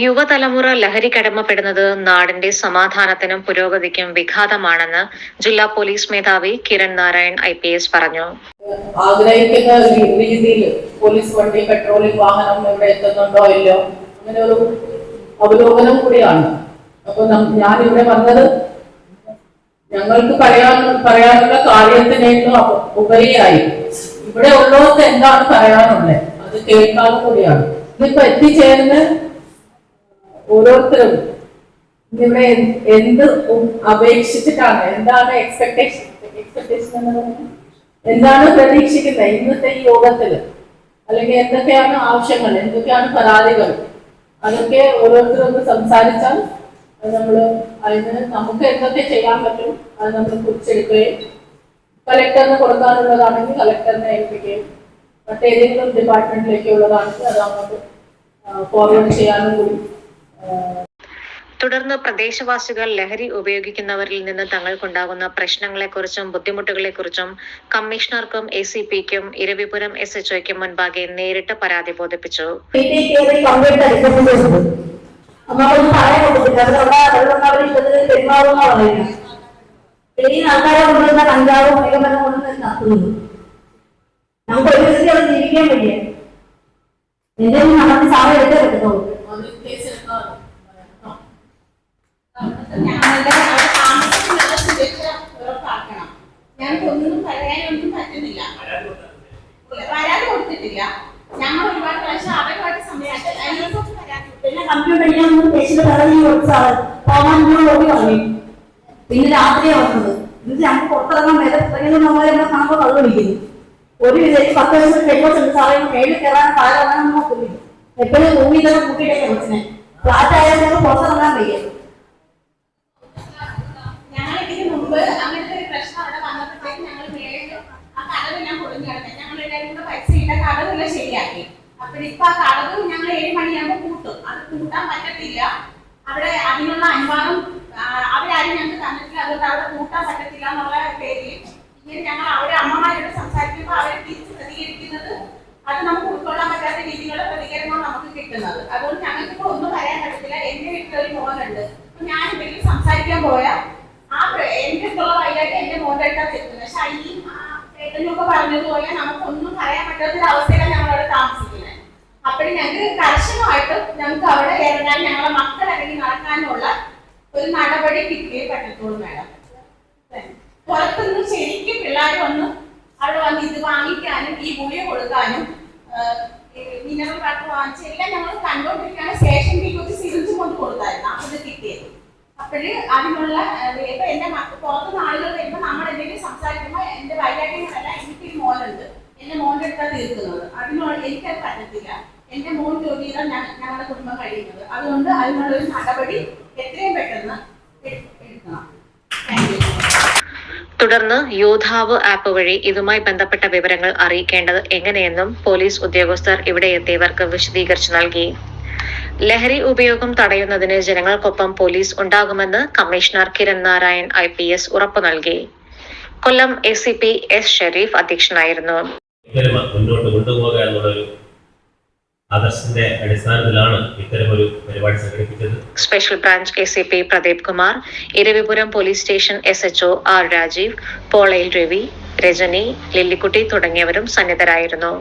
യുവതലമുറ ലഹരിക്കടിമപ്പെടുന്നത് നാടിന്റെ സമാധാനത്തിനും പുരോഗതിക്കും വിഘാതമാണെന്ന് ജില്ലാ പോലീസ് മേധാവി Kiran Narayan I P S പറഞ്ഞു. ആഗ്രഹിക്കുന്ന രീതിയിൽ പോലീസ് വണ്ടി പെട്രോളിംഗ് വാഹനം ഇവിടെ എത്തുന്നുണ്ടോ ഇല്ലയോ അങ്ങനെ ഒരു അവലോകനം കൂടിയാണ്. അപ്പൊ ഞാൻ ഇവിടെ വന്നത് ഞങ്ങൾക്ക് പറയാൻ പറയാനുള്ള കാര്യത്തിനേക്കാൾ ഉപരിയായി. ഇവിടെ ഉള്ളവർക്ക് എന്താണ് പറയാനുള്ളത്? അത് കേൾക്കാതെ കൂടിയാണ്. ഇതിപ്പോ എത്തിച്ചേർന്ന് ഓരോരുത്തരും ഇവിടെ എന്ത് അപേക്ഷിച്ചിട്ടാണ്? എന്താണ് എക്സ്പെക്ടേഷൻ എക്സ്പെക്ടേഷൻ എന്ന് പറഞ്ഞാൽ എന്താണ് പ്രതീക്ഷിക്കുന്നത് ഇന്നത്തെ ഈ യോഗത്തിൽ അല്ലെങ്കിൽ എന്തൊക്കെയാണ് ആവശ്യങ്ങൾ? എന്തൊക്കെയാണ് പരാതികൾ? അതൊക്കെ ഓരോരുത്തരൊന്ന് സംസാരിച്ചാൽ നമ്മൾ അതിന് നമുക്ക് എന്തൊക്കെ ചെയ്യാൻ പറ്റും അത് നമ്മൾ കുറിച്ചെടുക്കുകയും കലക്ടറിന് കൊടുക്കാനുള്ളതാണെങ്കിൽ കലക്ടറിനെ ഏൽപ്പിക്കുകയും മറ്റേതെങ്കിലും ഡിപ്പാർട്ട്മെന്റിലേക്ക് ഉള്ളതാണെങ്കിൽ അത് അങ്ങോട്ട് ഫോർവേഡ് ചെയ്യാനും കൂടി തുടർന്ന് പ്രദേശവാസികൾ ലഹരി ഉപയോഗിക്കുന്നവരിൽ നിന്ന് തങ്ങൾക്കുണ്ടാകുന്ന പ്രശ്നങ്ങളെക്കുറിച്ചും ബുദ്ധിമുട്ടുകളെക്കുറിച്ചും കമ്മീഷണർക്കും എ സി പിക്കും ഇരവിപുരം എസ് എച്ച് ഒയ്ക്കും മുൻപാകെ നേരിട്ട് പരാതി ബോധിപ്പിച്ചു. ഒരു നമുക്കൊന്നും എന്തെങ്കിലും ഞങ്ങൾക്കൊന്നും പറയാനൊന്നും പറ്റുന്നില്ല. പരാതി കൊടുത്തിട്ടില്ല. ഞങ്ങൾ ഒരുപാട് പ്രാവശ്യം അവരുമായിട്ട് സമയത്ത്. പിന്നെ കമ്പ്യൂട്ടർ ഒന്ന് ഓടി പിന്നെ വന്നത് എന്നിട്ട് ഞങ്ങൾ പുറത്തിറങ്ങാൻ മേലെ ഇറങ്ങുന്ന നമ്മളെ എന്നെ കാണുമ്പോൾ കള്ളു വിളിക്കുന്നു. ഒരു വിധത്തിൽ പത്ത് വയസ്സ് കഴിയുമ്പോൾ സാറേ മേളിൽ കയറാൻ താഴെ ഇറങ്ങാൻ നോക്കില്ല എപ്പോഴും റൂമിൽ തന്നെ കൂട്ടിയിട്ടേ വിളിച്ചേ ഫ്ലാറ്റ് ആയാലും ഞങ്ങൾ പുറത്തിറങ്ങാൻ ഞങ്ങൾ ഇതിന് മുമ്പ് അങ്ങനത്തെ ഒരു പ്രശ്നം അവിടെ വന്നപ്പോഴത്തേക്ക് ഞങ്ങൾ മേളിൽ ആ കിടന്നു ഞങ്ങൾ എല്ലാവരും കൂടെ പൈസ ഇട്ട കടവെല്ലാം ശരിയാക്കി. അപ്പോഴിപ്പോ ആ കടവ് ഞങ്ങൾ ഏഴ് മണിയാകുമ്പോൾ കൂട്ടും അത് കൂട്ടാൻ പറ്റത്തില്ല. അവിടെ അതിനുള്ള അനുവാദം അവരാരും ഞങ്ങൾക്ക് തന്നിട്ടില്ല. അതുകൊണ്ട് അവിടെ കൂട്ടാൻ പറ്റത്തില്ല എന്നുള്ള പേരിൽ ഇങ്ങനെ ഞങ്ങൾ അവരെ അമ്മമാരോട് സംസാരിക്കുമ്പോൾ അവർ തിരിച്ച് പ്രതികരിക്കുന്നത് അത് നമുക്ക് ഉൾക്കൊള്ളാൻ പറ്റാത്ത രീതിയിലുള്ള പ്രതികരണമാണ് നമുക്ക് കിട്ടുന്നത്. അതുകൊണ്ട് ഞങ്ങൾക്ക് ഇപ്പോൾ ഒന്നും പറയാൻ പറ്റത്തില്ല. എന്റെ വീട്ടിൽ ഒരു മോനുണ്ട്. അപ്പൊ ഞാൻ ഇവരിൽ സംസാരിക്കാൻ പോയാൽ ആ എന്റെ അടുത്തുള്ള വൈകാട്ട് എന്റെ മോന്റെ അടുത്താണ് എത്തുന്നത് പക്ഷെ ഈ ഏട്ടനൊക്കെ പറഞ്ഞതുപോലെ നമുക്കൊന്നും പറയാൻ പറ്റാത്തൊരു അവസ്ഥയിലാണ് ഞങ്ങൾ അവിടെ താമസിക്കുന്നത്. അപ്പോഴും ഞങ്ങൾക്ക് കർശനമായിട്ട് ഞങ്ങൾക്ക് അവിടെ ഇറങ്ങാൻ ഞങ്ങളെ മക്കൾ ഇറങ്ങി നടക്കാനുള്ള ഒരു നടപടി കിട്ടിയേ പറ്റത്തുള്ളൂ മാഡം. പുറത്തുനിന്ന് ശരിക്കും പിള്ളേർ വന്ന് അവിടെ വന്ന് ഇത് വാങ്ങിക്കാനും ഈ ഗുളിക കൊടുക്കാനും മിനറൽ വാട്ടർ വാങ്ങിച്ച് എല്ലാം ഞങ്ങൾ കണ്ടുകൊണ്ടിരിക്കുകയാണ് സ്റ്റേഷൻ ഫീ വെച്ച് കൊണ്ട് കൊടുത്തായിരുന്നു. അത് കിട്ടിയത്. അപ്പോഴ് അതിനുള്ള ഇപ്പൊ എന്റെ പുറത്തുനിന്ന് ആളുകൾ വരുമ്പോൾ നമ്മൾ എന്തെങ്കിലും സംസാരിക്കുമ്പോൾ എന്റെ വൈകാട്ടികളല്ല എനിക്കൊരു മോനുണ്ട് എന്റെ മോന്റെ അടുത്താണ് തീർക്കുന്നത്. അതിനോട് എനിക്കത് പറ്റത്തില്ല. എന്റെ മോൻ ജോലി ചെയ്താൽ ഞങ്ങളുടെ കുടുംബം കഴിയുന്നത്. അതുകൊണ്ട് അതിനുള്ളൊരു നടപടി എത്രയും പെട്ടെന്ന് എടുക്കണം. തുടർന്ന് യോധാവ് ആപ്പ് വഴി ഇതുമായി ബന്ധപ്പെട്ട വിവരങ്ങൾ അറിയിക്കേണ്ടത് എങ്ങനെയെന്നും പോലീസ് ഉദ്യോഗസ്ഥർ ഇവിടെ എത്തിയവർക്ക് വിശദീകരിച്ചു നൽകി. ലഹരി ഉപയോഗം തടയുന്നതിന് ജനങ്ങൾക്കൊപ്പം പോലീസ് ഉണ്ടാകുമെന്ന് commissioner Kiran Narayan I P S ഉറപ്പു നൽകി. Kollam A C P S Sherif അധ്യക്ഷനായിരുന്നു. ഇത്തരം മുന്നോട്ട് കൊണ്ടുപോകുക എന്നുള്ളൊരു ആദർശത്തിന്റെ അടിസ്ഥാനത്തിലാണ് ഇത്തരമൊരു പരിപാടി സംഘടിപ്പിച്ചത്. Special branch A I P Pradeep Kumar Eravipuram police station S H O R Rajeev Polayil Ravi Rajani Lillikutty തുടങ്ങിയവരും സന്നിധരായിരുന്നു.